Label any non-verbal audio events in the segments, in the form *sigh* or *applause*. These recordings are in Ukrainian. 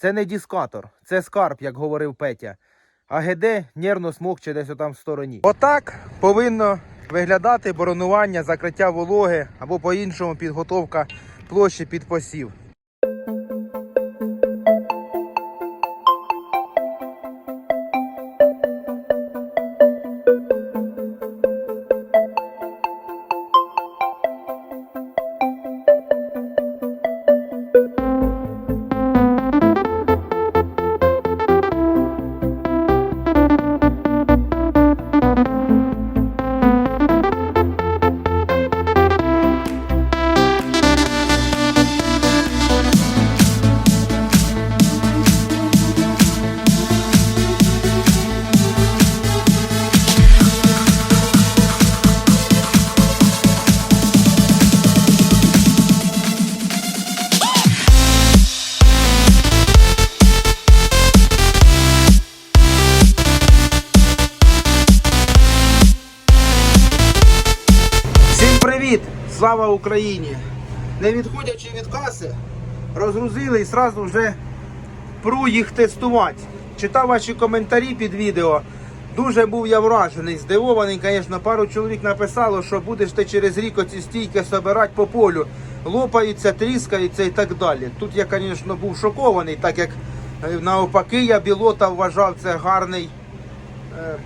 Це не дискатор, це скарб, як говорив Петя. А ГД нервно смокче десь отам в стороні. Отак повинно виглядати боронування, закриття вологи або по-іншому підготовка площі під посів. Слава Україні! Не відходячи від каси, розгрузили і сразу вже пру їх тестувати. Читав ваші коментарі під відео. Дуже був я вражений, здивований, звісно, пару чоловік написало, що будеш ти через рік оці стійки собирати по полю. Лопаються, тріскаються і так далі. Тут я, звісно, був шокований, так як е, навпаки я білота вважав це гарний е,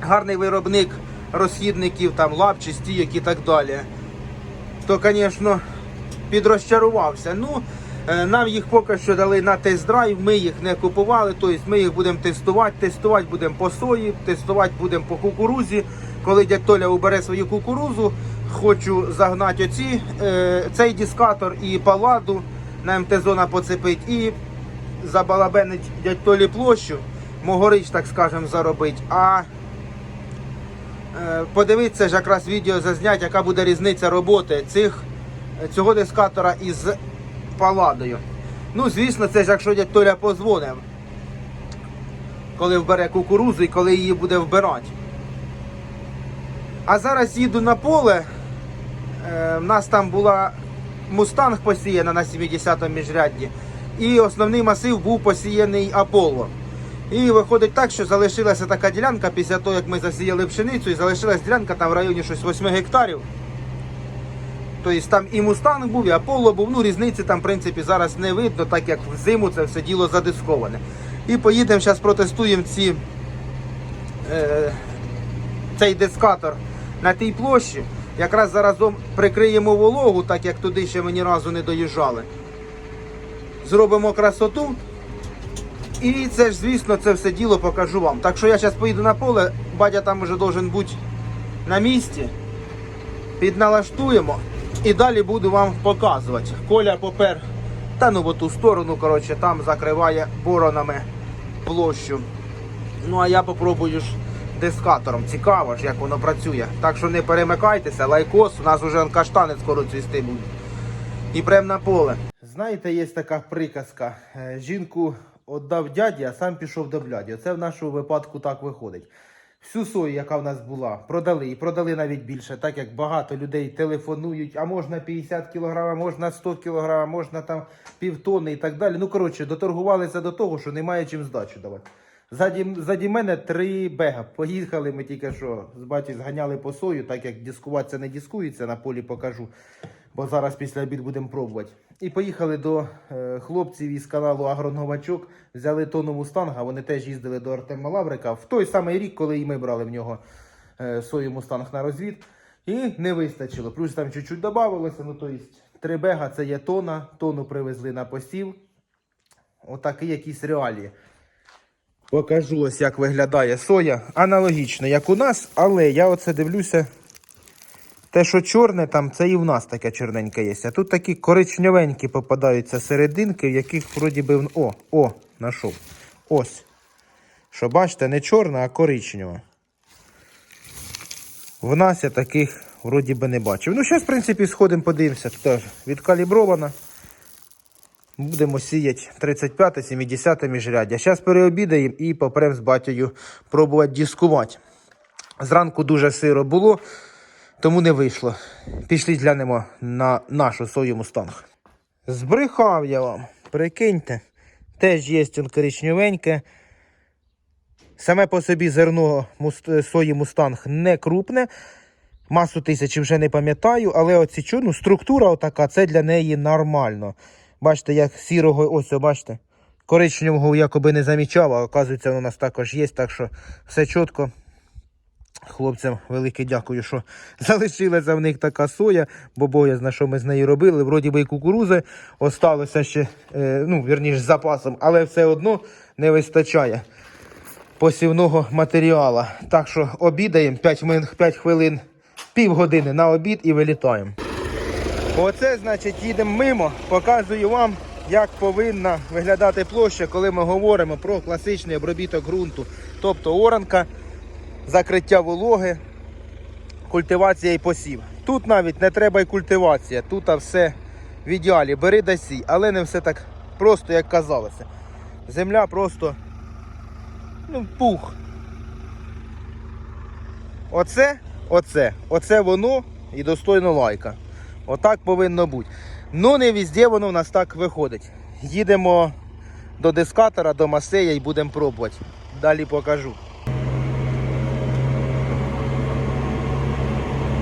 гарний виробник розхідників, там лапчі, стійок і так далі. То, звісно, підрозчарувався. Ну, е, нам їх поки що дали на тест-драйв, ми їх не купували, тобто ми їх будемо тестувати. Тестувати будемо по сої, тестувати будемо по кукурузі. Коли дядь Толя убере свою кукурузу, хочу загнати оці, е, цей дискатор і паладу на МТ-зона поцепить і забалабенить дядь Толі площу, могорич, так скажемо, заробить. А Е, подивитися ж якраз відео зазнять, яка буде різниця роботи цих, цього дискатора із паладою. Ну, звісно, це ж якщо дядь Толя позвонив, коли вбере кукурузу і коли її буде вбирати. А зараз їду на поле. Е, в нас там була мустанг посіяна на 70-му міжрядді. І основний масив був посіяний Аполло. І виходить так, що залишилася така ділянка після того, як ми засіяли пшеницю, і залишилась ділянка там в районі щось 8 гектарів. Тобто там і мустанг був, і Аполло був. Ну, різниці там, в принципі, зараз не видно, так як взиму це все діло задисковане. І поїдемо зараз протестуємо ці, е, цей дискатор на тій площі. Якраз заразом прикриємо вологу, так як туди ще ми ні разу не доїжджали. Зробимо красоту. І це ж, звісно, це все діло покажу вам. Так що я зараз поїду на поле, батя там вже должен бути на місці. Підналаштуємо і далі буду вам показувати. Коля попер, та ну в ту сторону, коротше, там закриває боронами площу. Ну а я попробую ж дискатором. Цікаво ж, як воно працює. Так що не перемикайтеся, лайкос, у нас вже каштани скоро цвісти будуть. І прям на поле. Знаєте, є така приказка. Е, Жінку віддав дяді, а сам пішов до бляді. Оце в нашому випадку так виходить. Всю сою, яка в нас була, продали і продали навіть більше, так як багато людей телефонують, а можна 50 кг, можна 100 кг, можна там півтонни і так далі. Ну, коротше, доторгувалися до того, що немає чим здачу давати. Заді, заді мене три бега. Поїхали ми тільки що з батьком зганяли по сою, так як дискуватися не дискується, на полі покажу. Бо зараз після обід будемо пробувати. І поїхали до е, хлопців із каналу Агроновачок, взяли тону мустанга. Вони теж їздили до Артема Лаврика в той самий рік, коли і ми брали в нього е, сою мустанг на розвід. І не вистачило. Плюс там чуть-чуть додавалося. Ну, то есть, три бега це є тона, тону привезли на посів. Отакі якісь реалії. Покажу ось, як виглядає соя. Аналогічно, як у нас, але я оце дивлюся. Те, що чорне, там, це і в нас таке чорненьке є. А тут такі коричневенькі попадаються серединки, в яких вроді би. О, о, знайшов. Ось. Що бачите, не чорна, а коричнева. В нас я таких вроді би не бачив. Ну, зараз, в принципі, сходимо, подивимося. Теж відкалібрована. Будемо сіяти 35-70 міжряддя. Зараз переобідаємо і попрем з батькою пробувати дискувати. Зранку дуже сиро було, тому не вийшло. Пішли глянемо на нашу сою мустанг. Збрехав я вам, прикиньте. теж є коричневеньке. Саме по собі зерно сої мустанг не крупне. Масу тисячі вже не пам'ятаю, але оці ну, структура отака, це для неї нормально. Бачите, як сірого, ось, бачите, коричневого якоби не замічав, а оказується, у нас також є, так що все чітко. Хлопцям велике дякую, що *laughs* залишилася в них така соя, бо боязно, що ми з нею робили. Вроді би і кукурузи осталося ще, е, ну, вірніше, з запасом, але все одно не вистачає посівного матеріалу. Так що обідаємо 5, хвилин- 5 хвилин, півгодини на обід і вилітаємо. Оце, значить, їдемо мимо, показую вам, як повинна виглядати площа, коли ми говоримо про класичний обробіток ґрунту. Тобто оранка, закриття вологи, культивація і посів. Тут навіть не треба й культивація, тут все в ідеалі. Бери да сій, але не все так просто, як казалося. Земля просто ну, пух. Оце, оце, оце воно і достойно лайка. Отак повинно бути. Ну не везде воно в нас так виходить. Їдемо до дискатора, до масея і будемо пробувати. Далі покажу.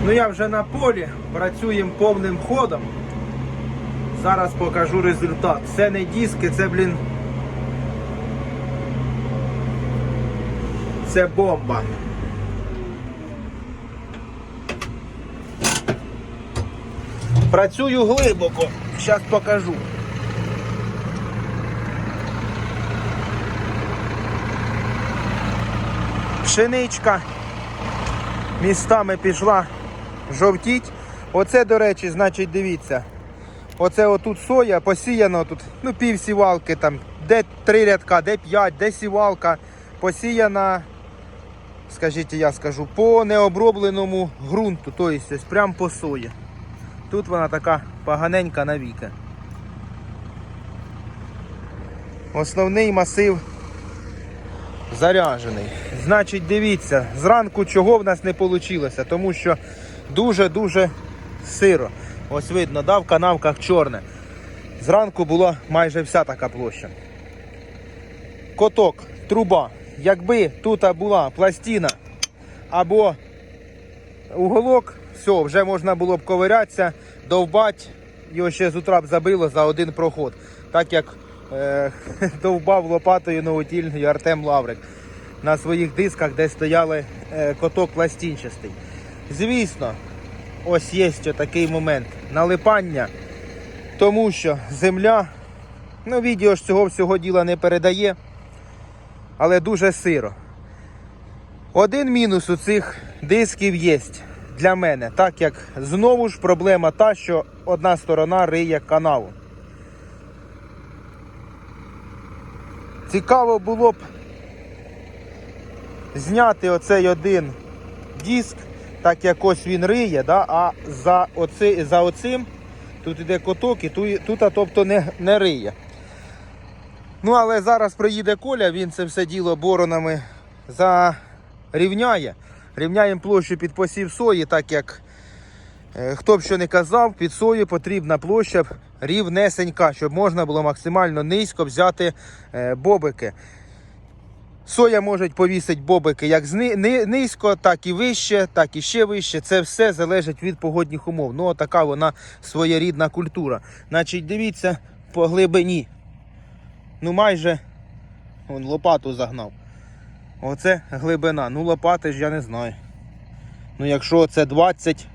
Ну я вже на полі, працюємо повним ходом. Зараз покажу результат. Це не диски, це, блін. Це бомба. Працюю глибоко. Зараз покажу. Пшеничка містами пішла жовтіть. Оце, до речі, значить, дивіться. Оце отут соя посіяно тут, ну, пів сівалки там, де три рядка, де п'ять, де сівалка. Посіяна, скажіть, я скажу, по необробленому ґрунту, тобто прямо по сої. Тут вона така поганенька навіки. Основний масив заряджений. Значить, дивіться, зранку чого в нас не вийшло, тому що дуже-дуже сиро. Ось видно, да, в канавках чорне. Зранку була майже вся така площа. Коток, труба. Якби тут була пластина або уголок, все, вже можна було б ковирятися, довбать, його ще з утра б забило за один проход. Так як е, *laughs* довбав лопатою новотільний Артем Лаврик на своїх дисках, де стояли е, коток пластинчастий. Звісно, ось є ще такий момент налипання, тому що земля, ну відео ж цього всього діла не передає, але дуже сиро. Один мінус у цих дисків є для мене, так як знову ж проблема та, що одна сторона риє канаву. Цікаво було б зняти оцей один диск, так як ось він риє, да, а за, оци, за оцим тут іде коток і тут, тут а, тобто не, не риє. Ну, але зараз приїде Коля, він це все діло боронами зарівняє. Рівняємо площу під посів сої, так як е, хто б що не казав, під сою потрібна площа рівнесенька, щоб можна було максимально низько взяти е, бобики. Соя може повісити бобики як низько, так і вище, так і ще вище. Це все залежить від погодних умов. Ну, така вона своєрідна культура. Значить, дивіться по глибині. Ну, майже вон, лопату загнав. Оце глибина. Ну, лопати ж я не знаю. Ну, якщо це 20,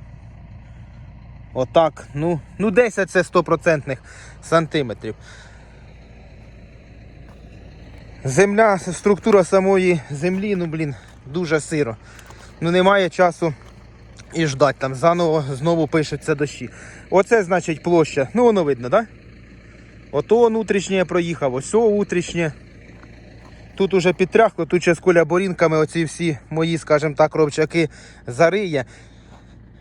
отак, ну, ну 10 це 100% сантиметрів. Земля, структура самої землі, ну блін, дуже сиро. Ну немає часу і ждать там. Заново знову пишуться дощі. Оце значить площа. Ну воно видно, так? Да? Ото внутрішнє проїхав, ось о утрішнє. Тут уже підтряхло, тут ще з куляборінками оці всі мої, скажімо так, ровчаки зариє.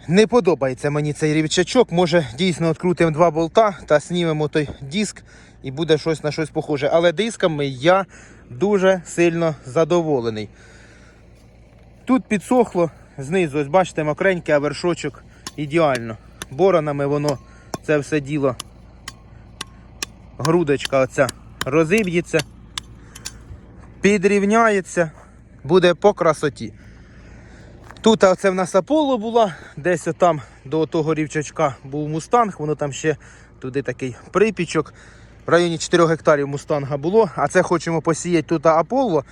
Не подобається мені цей рівчачок. Може дійсно відкрутимо два болта та знімемо той диск і буде щось на щось похоже. Але дисками я дуже сильно задоволений. Тут підсохло, знизу, ось бачите, мокренький, вершочок ідеально. Боронами воно це все діло. Грудочка оця розіб'ється, підрівняється, буде по красоті. Тут оце в нас Аполло була, десь там до того рівчачка був мустанг, воно там ще туди такий припічок. В районі 4 гектарів мустанга було, а це хочемо посіяти тут Аполло.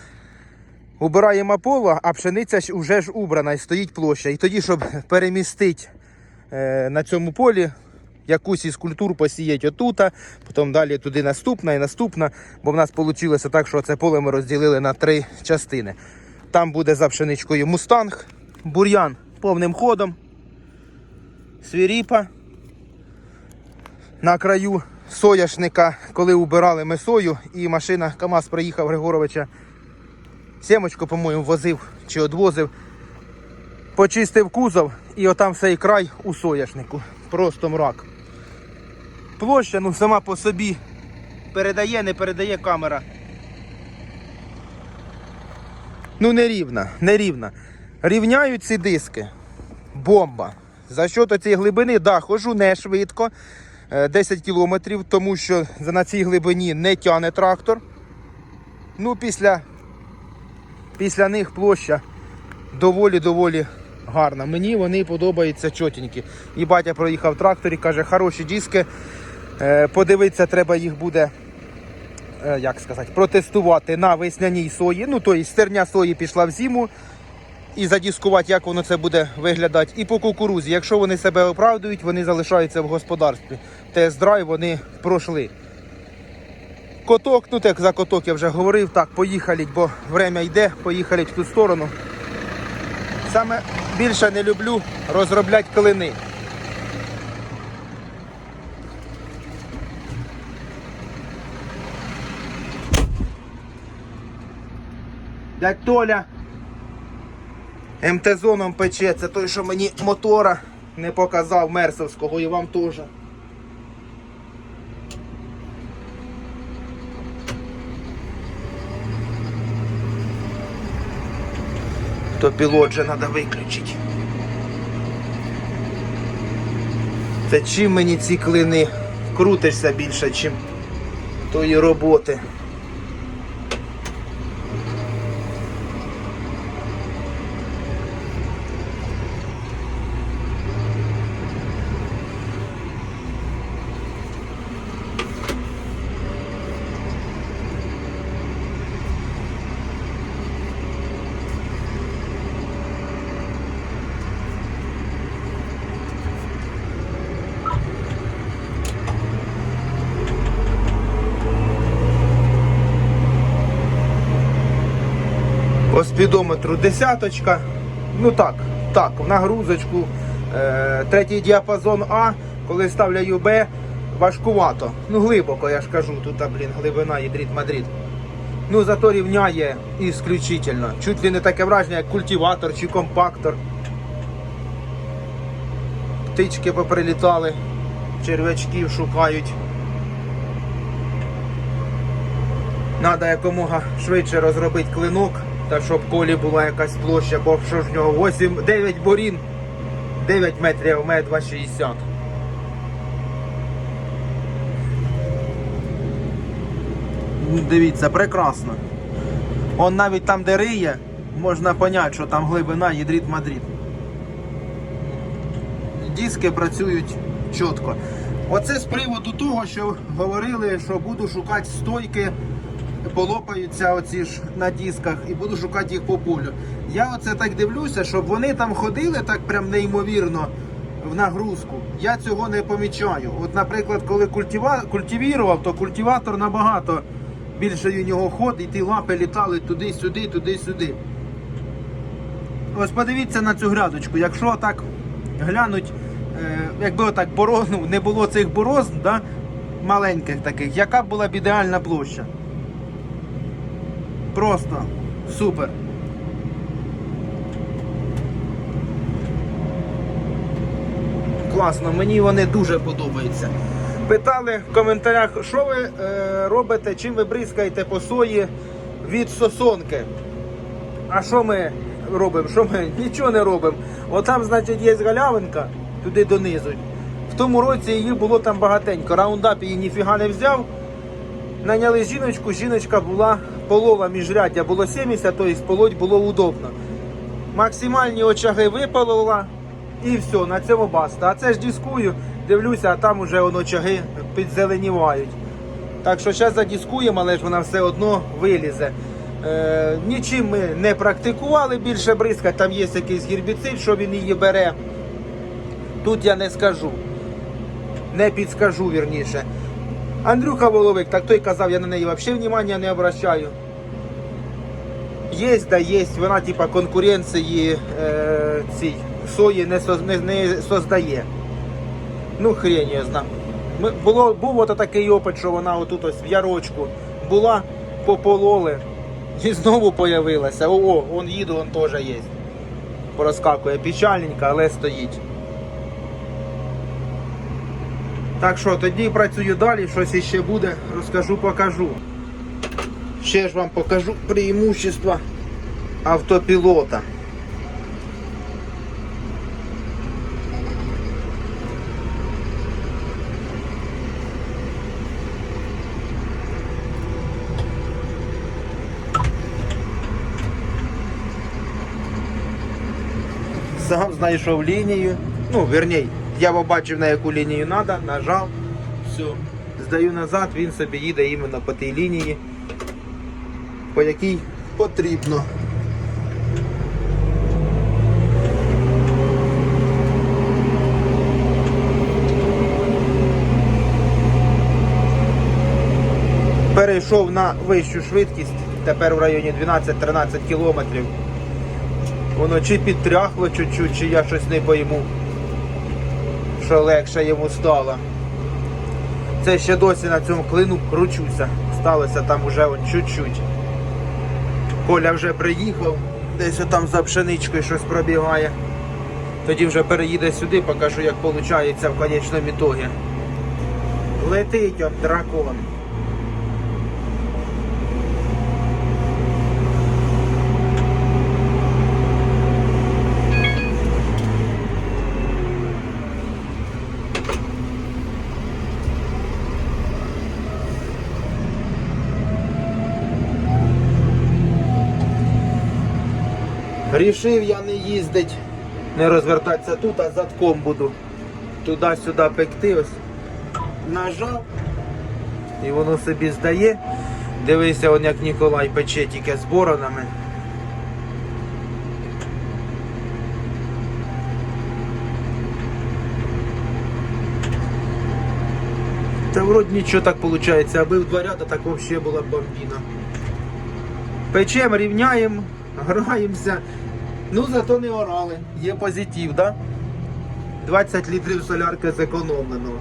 Убираємо Аполло, а пшениця вже ж убрана і стоїть площа. І тоді, щоб перемістити е, на цьому полі, якусь із культур посіяти отута, потім далі туди наступна і наступна. Бо в нас вийшло так, що це поле ми розділили на три частини. Там буде за пшеничкою мустанг, бур'ян повним ходом, свіріпа. На краю соняшника, коли убирали ми сою, і машина КАМАЗ приїхав Григоровича. Сімочку, по-моєму, возив чи одвозив. Почистив кузов і отам цей край у соняшнику. Просто мрак. Площа, ну сама по собі передає, не передає камера. Ну нерівна, нерівна. Рівняють ці диски. Бомба. За що цієї глибини, да, хожу не швидко. е, 10 кілометрів, тому що на цій глибині не тягне трактор. Ну, після, після них площа доволі-доволі гарна. Мені вони подобаються чотенькі. І батя проїхав в тракторі, каже, хороші диски. Е, Подивитися, треба їх буде е, як сказати, протестувати на весняній сої. Ну, тобто стерня сої пішла в зиму. І задіскувати, як воно це буде виглядати. І по кукурузі. Якщо вони себе оправдують, вони залишаються в господарстві. Тест-драйв вони пройшли. Коток, ну так за коток я вже говорив, так, поїхали, бо время йде, поїхали в ту сторону. Саме більше не люблю розробляти клини. Дядь Толя МТ-зоном пече, це той, що мені мотора не показав мерсовського і вам теж. То пілот же треба виключити. Це чим мені ці клини крутишся більше, чим тої роботи. По спідометру десяточка. Ну так, так, в нагрузочку. Е, третій діапазон А, коли ставлю Б, важкувато. Ну глибоко, я ж кажу, тут, блін, глибина ядріт Мадрид. Ну зато рівняє ісключительно. Чуть ли не таке враження, як культиватор чи компактор. Птички поприлітали, черв'ячків шукають. Треба якомога швидше розробити клинок, та щоб колі була якась площа, бо що ж в нього 8, 9 борін, 9 метрів, у мене 2,60. Ну, Дивіться, прекрасно. Он навіть там, де риє, можна поняти, що там глибина ядріт Мадрид. Диски працюють чітко. Оце з приводу того, що говорили, що буду шукати стойки, полопаються оці ж на дисках і буду шукати їх по полю. Я оце так дивлюся, щоб вони там ходили так прям неймовірно в нагрузку. Я цього не помічаю. От, наприклад, коли культива... культивірував, то культиватор набагато більше у нього ход, і ті лапи літали туди-сюди, туди-сюди. Ось подивіться на цю грядочку. Якщо так глянуть, е, якби отак боро... ну, не було цих борозн, да, маленьких таких, яка була б ідеальна площа? Просто супер. Класно, мені вони дуже подобаються. Питали в коментарях, що ви е, робите, чим ви бризкаєте по сої від сосонки. А що ми робимо? Що ми *laughs* нічого не робимо? Отам, значить, є галявинка туди донизу. В тому році її було там багатенько. Раундап її ніфіга не взяв. Наняли жіночку, жіночка була полола міжряддя, було 70, тобто полоть було удобно. Максимальні очаги випалила і все, на цьому баста. А це ж дискую, дивлюся, а там уже воно очаги підзеленівають. Так що зараз задіскуємо, але ж вона все одно вилізе. Е, нічим ми не практикували більше бризкати, там є якийсь гербіцид, що він її бере. Тут я не скажу. Не підскажу вірніше. Андрюха Воловик, так той казав, я на неї взагалі внимання не обращаю. Є, да є, вона типа конкуренції е, цій сої не, не, не создає. Ну, хрень я знаю. Було, був от такий опит, що вона отут ось в ярочку була, попололи і знову появилася. О, он їду, он теж є. Порозкакує печальненько, але стоїть. Так що тоді працюю далі, щось іще буде, розкажу, покажу. Ще ж вам покажу преимущества автопілота. Сам знайшов лінію. Ну, верней, я побачив на яку лінію треба, нажав, все. Здаю назад, він собі їде іменно по тій лінії, по якій потрібно. Перейшов на вищу швидкість, тепер в районі 12-13 кілометрів. Воно чи підтряхло чуть-чуть, чи я щось не пойму, що легше йому стало. Це ще досі на цьому клину кручуся. Сталося там уже чуть-чуть. Коля вже приїхав, десь там за пшеничкою щось пробігає. Тоді вже переїде сюди, покажу, як виходить в конечному ітогі. Летить от дракон. Рішив я не їздить, не розвертатися тут, а задком буду туди-сюди пекти. Ось нажав і воно собі здає. Дивися, он як Ніколай пече тільки з боронами. Та вроді нічого так виходить, аби в два ряда так взагалі була б бомбіна. Печем, рівняємо, граємося. Ну зато не орали. Є позитив, да? 20 літрів солярки зекономлено.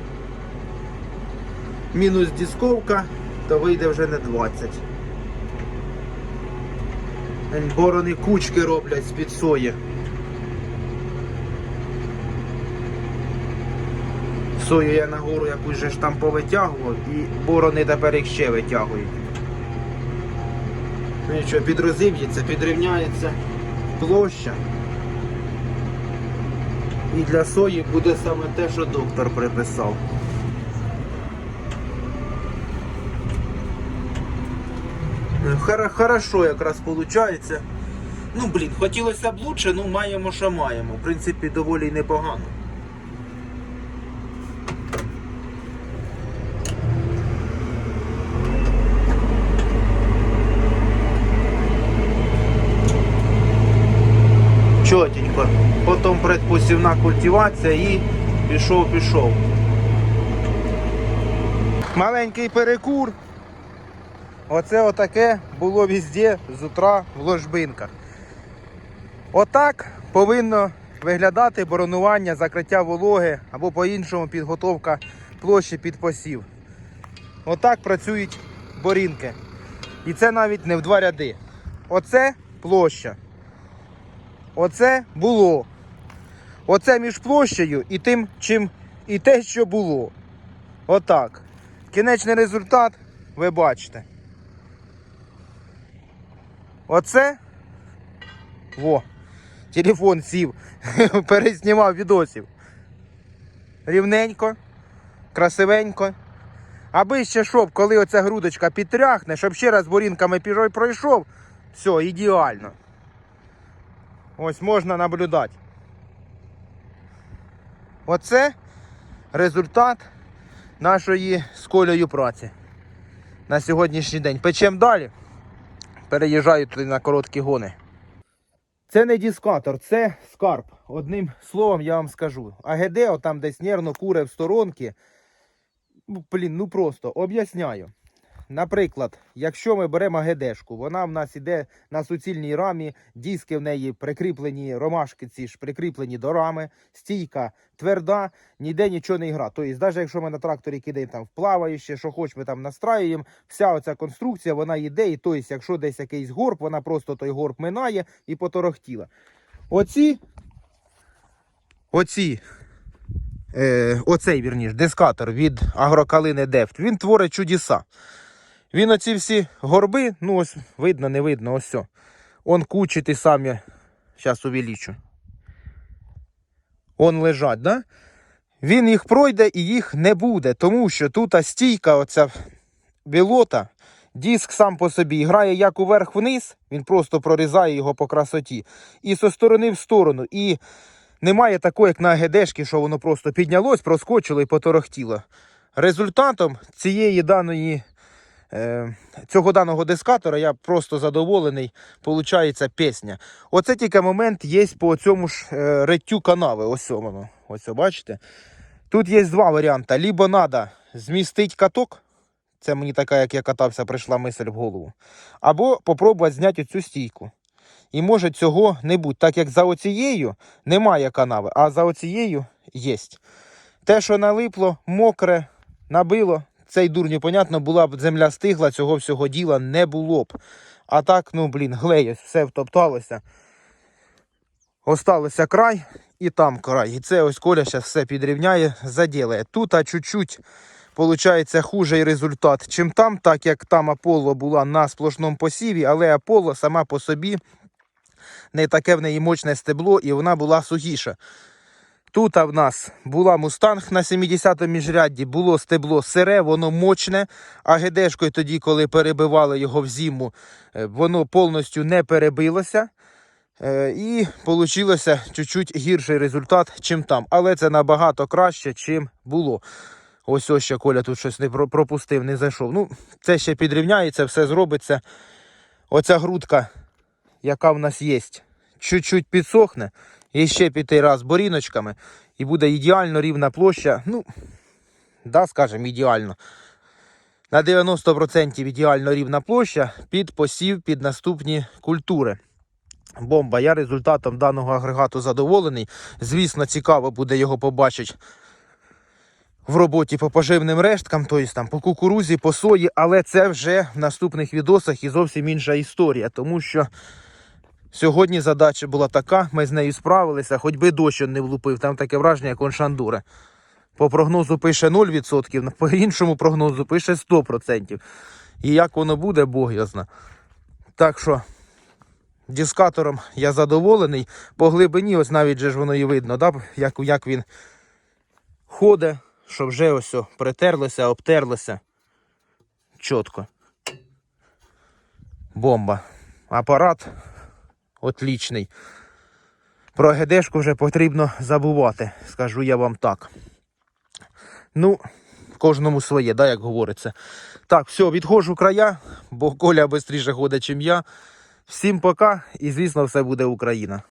Мінус дисковка, то вийде вже не 20. Борони кучки роблять з-під сої. Сою я нагору якусь же ж там повитягував і борони тепер їх ще витягують. Ну нічого, підрозіб'ється, підрівняється площа. І для сої буде саме те, що доктор приписав. Е, Хорошо якраз виходить. Ну, блін, хотілося б лучше, ну маємо, що маємо. В принципі, доволі непогано. Потім предпосівна культивація і пішов, пішов. Маленький перекур. Оце отаке було везде з утра в ложбинках. Отак повинно виглядати боронування, закриття вологи або по-іншому підготовка площі під посів. Отак працюють борінки. І це навіть не в два ряди. Оце площа. Оце було. Оце між площею і тим, чим і те, що було. Отак. Кінечний результат ви бачите. Оце. Во. Телефон сів. *laughs* Переснімав відосів. Рівненько, красивенько. Аби ще щоб, коли оця грудочка підтряхне, щоб ще раз борінками піжой пройшов, все, ідеально. Ось можна наблюдати. Оце результат нашої з колею праці на сьогоднішній день. Печем далі. Переїжджаю туди на короткі гони. Це не дискатор, це скарб. Одним словом я вам скажу. АГД, отам десь нервно куре в сторонки. Ну, блін, ну просто об'ясняю. Наприклад, якщо ми беремо АГДшку, вона в нас іде на суцільній рамі, диски в неї прикріплені, ромашки ці ж прикріплені до рами, стійка тверда, ніде нічого не гра. Тобто, навіть якщо ми на тракторі кидаємо там вплаваюче, що хоч ми там настраюємо, вся оця конструкція вона йде, і тобто, якщо десь якийсь горб, вона просто той горб минає і поторохтіла. Оці, оці е, оцей вірніш, дискатор від агрокалини Дефт, він творить чудеса. Він оці всі горби, ну ось видно, не видно, ось все. Он кучі ті самі, зараз увеличу. Он лежать, да? Він їх пройде і їх не буде, тому що тут стійка, оця білота, диск сам по собі грає як уверх-вниз, він просто прорізає його по красоті. І зі сторони в сторону. І немає такого, як на АГДшки, що воно просто піднялось, проскочило і поторохтіло. Результатом цієї даної, цього даного дискатора я просто задоволений. Получається пісня. Оце тільки момент є по цьому ж е, риттю канави. Ось воно. Ось бачите. Тут є два варіанти. Либо треба змістити каток. Це мені така, як я катався, прийшла мисль в голову. Або попробувати зняти цю стійку. І може цього не бути, так як за оцією немає канави, а за оцією є. Те, що налипло, мокре, набило, цей дурню, понятно, була б земля стигла, цього всього діла не було б. А так, ну блін, глеєсь, все втопталося. Осталося край і там край. І це ось Коля зараз все підрівняє, заділає. Тут а чуть-чуть Получається хужий результат, чим там, так як там Аполло була на сплошному посіві, але Аполло сама по собі не таке в неї мощне стебло і вона була сухіша. Тут в нас була мустанг на 70-му міжрядді, було стебло сире, воно мощне, а гедешкою тоді, коли перебивали його в зиму, е, воно повністю не перебилося. Е, І вийшло чуть-чуть гірший результат, чим там. Але це набагато краще, чим було. Ось ось ще Коля тут щось не пропустив, не зайшов. Ну, це ще підрівняється, все зробиться. Оця грудка, яка в нас є, чуть-чуть підсохне. І ще піти раз боріночками. І буде ідеально рівна площа. Ну, да, скажемо, ідеально. На 90% ідеально рівна площа під посів, під наступні культури. Бомба. Я результатом даного агрегату задоволений. Звісно, цікаво буде його побачити в роботі по поживним решткам, тобто там по кукурузі, по сої, але це вже в наступних відосах і зовсім інша історія, тому що сьогодні задача була така, ми з нею справилися, хоч би дощ не влупив, там таке враження, як он шандура. По прогнозу пише 0%, по іншому прогнозу пише 100%. І як воно буде, Бог ясна. Так що дискатором я задоволений. По глибині, ось навіть же ж воно і видно, да? як, як він ходить, що вже ось притерлося, обтерлося. Чітко. Бомба. Апарат отлічний. Про ГДшку вже потрібно забувати, скажу я вам так. Ну, кожному своє, да, як говориться. Так, все, відходжу края, бо Коля швидше ходить, ніж я. Всім пока і, звісно, все буде Україна.